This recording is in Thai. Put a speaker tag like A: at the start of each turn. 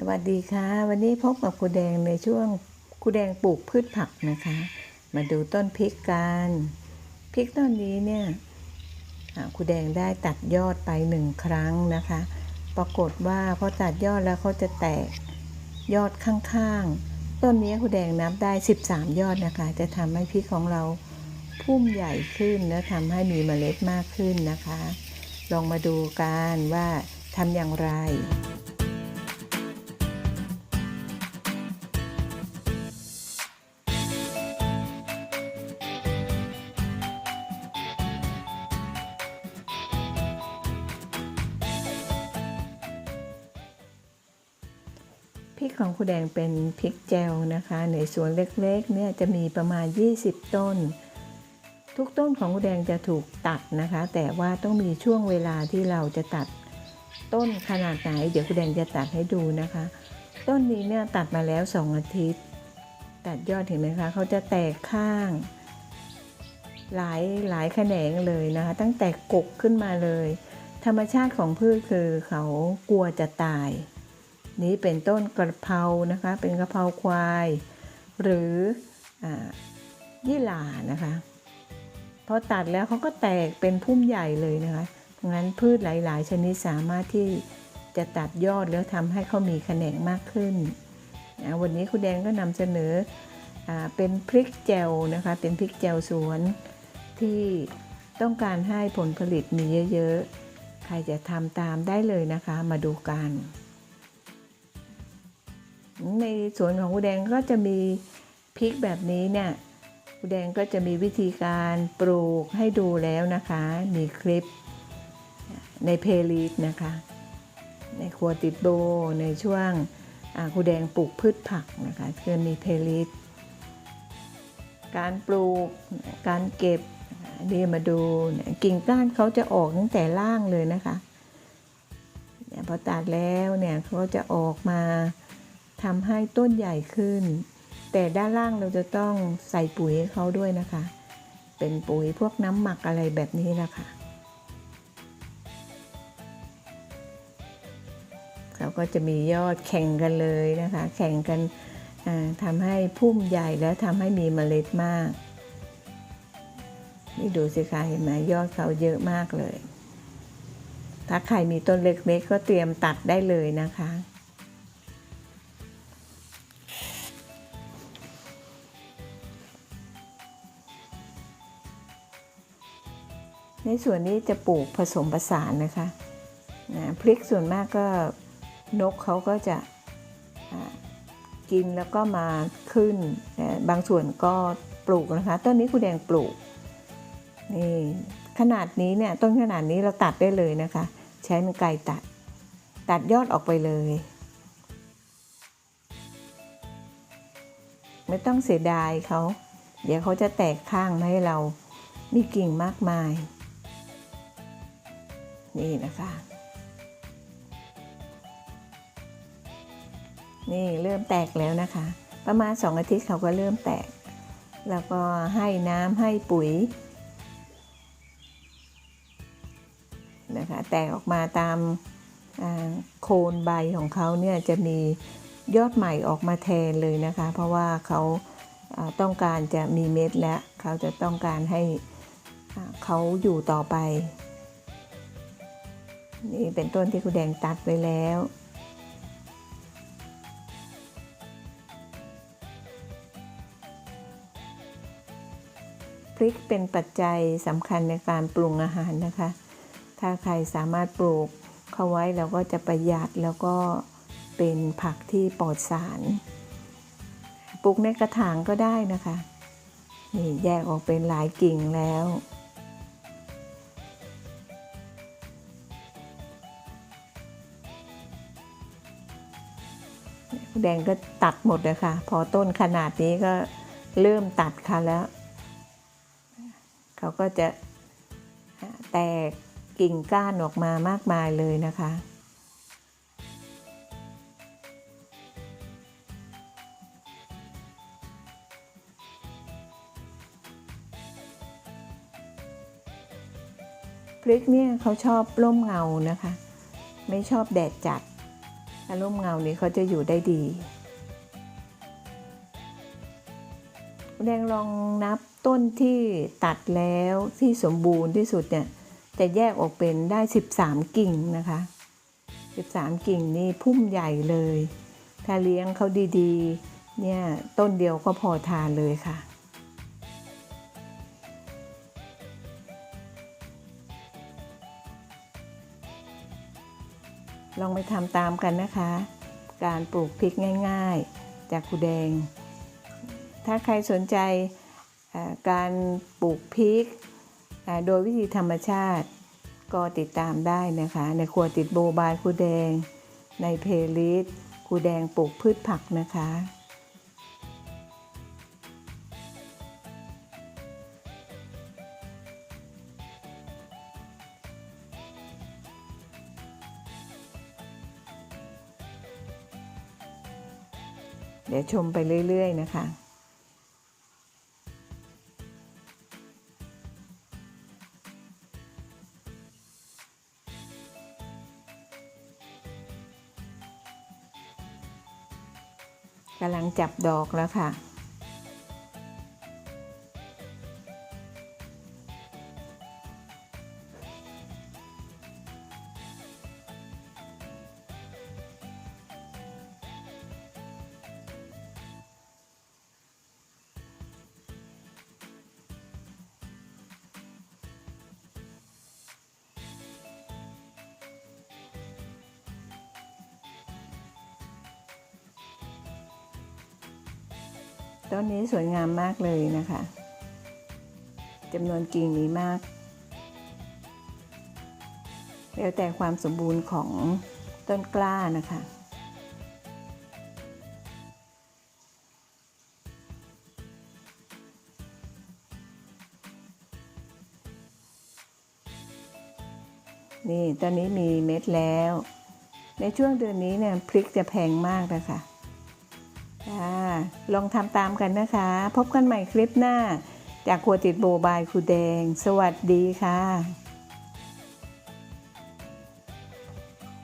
A: สวัสดีค่ะ วันนี้พบกับครูแดงในช่วงครูแดงปลูกพืชผักนะคะ มาดูต้นพริกกันพริกต้นนี้เนี่ยครูแดงได้ตัดยอดไปหนึ่งครั้งนะคะ ปรากฏว่าพอตัดยอดแล้วเขาจะแตกยอดข้างๆ ต้นนี้ครูแดงนับได้ 13 ยอดนะคะ จะทำให้พริกของเราพุ่มใหญ่ขึ้นและทำให้มีเมล็ดมากขึ้นนะคะ ลองมาดูกันว่าทำอย่างไร พริกของครูแดงเป็นพริกแจวนะคะ ในสวนเล็กๆเนี่ยจะมีประมาณ 20 ต้น ทุกต้นของครูแดงจะถูกตัดนะคะ แต่ว่าต้องมีช่วงเวลาที่เราจะตัดต้นขนาดไหน เดี๋ยวครูแดงจะตัดให้ดูนะคะ ต้นนี้เนี่ยตัดมาแล้ว 2 อาทิตย์ ตัดยอดเห็นไหมคะเขาจะแตกข้าง หลายหลายแขนงเลยนะคะ ตั้งแต่กกขึ้นมาเลย ธรรมชาติของพืชคือเขากลัวจะตาย นี้เป็นต้นกระเพรานะคะ เป็นกระเพราควาย หรืออยี่หร่านะคะพอตัดแล้วเขาก็แตกเป็นพุ่มใหญ่เลยนะคะงั้นพืชหลาย ๆ ชนิดสามารถที่จะตัดยอดแล้วทำให้เขามีแขนงมากขึ้นนะวันนี้คุณแดงก็นำเสนออเป็นพริกแจวนะคะ เป็นพริกแจวสวนที่ต้องการให้ผลผลิตมีเยอะ ๆ ใครจะทำตามได้เลยนะคะ มาดูกัน ในสวนของคุณแดงก็จะมีพริกแบบนี้เนี่ยคุณแดงก็จะมีวิธีการปลูกให้ดูแล้วนะคะ มีคลิปในเพลย์ลิสต์นะคะ ในครัวติดโบในช่วงคุณแดงปลูกพืชผักนะคะคือมีเพลย์ลิสต์การปลูกการเก็บนี่มาดูกิ่งก้านเขาจะออกตั้งแต่ล่างเลยนะคะเนี่ยพอตัดแล้วเนี่ยเขาจะออกมา ทำให้ต้นใหญ่ขึ้น แต่ด้านล่างเราจะต้องใส่ปุ๋ยให้เขาด้วยนะคะ เป็นปุ๋ยพวกน้ำหมักอะไรแบบนี้นะคะเขาก็จะมียอดแข่งกันเลยนะคะ แข่งกันทำให้พุ่มใหญ่แล้วทำให้มีเมล็ดมาก นี่ดูสิคะเห็นไหมยอดเขาเยอะมากเลย ถ้าใครมีต้นเล็กๆก็เตรียมตัดได้เลยนะคะ ในส่วนนี้จะปลูกผสมผสานนะคะนะพริกส่วนมากก็นกเขาก็จะกินแล้วก็มาขึ้นนะบางส่วนก็ปลูกนะคะ ต้นนี้คุณแดงปลูกนี่ขนาดนี้เนี่ยต้นขนาดนี้เราตัดได้เลยนะคะ ใช้มันไกรตัด ตัดยอดออกไปเลย ไม่ต้องเสียดายเขา เดี๋ยวเขาจะแตกข้างมาให้เรามีกิ่งมากมาย นี่นะคะ นี่เริ่มแตกแล้วนะคะ ประมาณสองอาทิตย์เขาก็เริ่มแตก แล้วก็ให้น้ำให้ปุ๋ยนะคะแตกออกมาตามโคนใบของเขาเนี่ยจะมียอดใหม่ออกมาแทนเลยนะคะ เพราะว่าเขาต้องการจะมีเม็ดแล้วเขาจะต้องการให้เขาอยู่ต่อไป นี่เป็นต้นที่คุณแดงตัดไว้แล้ว พริกเป็นปัจจัยสำคัญในการปรุงอาหารนะคะ ถ้าใครสามารถปลูกเข้าไว้แล้วก็จะประหยัดแล้วก็เป็นผักที่ปลอดสารปลูกในกระถางก็ได้นะคะ นี่แยกออกเป็นหลายกิ่งแล้ว แดงก็ตัดหมดเลยค่ะ พอต้นขนาดนี้ก็เริ่มตัดค่ะแล้ว เขาก็จะแตกกิ่งก้านออกมามากมายเลยนะคะ พริกเนี่ยเขาชอบร่มเงานะคะ ไม่ชอบแดดจัด ร่มเงานี้เขาจะอยู่ได้ดีคุณแดงลองนับต้นที่ตัดแล้วที่สมบูรณ์ที่สุดเนี่ยจะแยกออกเป็นได้ 13 กิ่งนะคะ 13 กิ่งนี่พุ่มใหญ่เลย ถ้าเลี้ยงเขาดีๆ เนี่ยต้นเดียวก็พอทานเลยค่ะ ลองไปทำตามกันนะคะ การปลูกพริกง่าย ๆ จากคูแดง ถ้าใครสนใจการปลูกพริกโดยวิธีธรรมชาติ ก็ติดตามได้นะคะ ในครัวติดโบบายคูแดง ในเพลย์ลิสต์คูแดงปลูกพืชผักนะคะ เดี๋ยวชมไปเรื่อย ๆ นะคะ กำลังจับดอกแล้วค่ะ ต้นนี้สวยงามมากเลยนะคะจำนวนกิ่งมีมาก แล้วแต่ความสมบูรณ์ของต้นกล้านะคะ นี่ตอนนี้มีเม็ดแล้ว ในช่วงเดือนนี้เนี่ยพริกจะแพงมากนะคะค่ะ ลองทำตามกันนะคะ พบกันใหม่คลิปหน้า จากครัวติดโบบายครูแดง สวัสดีค่ะ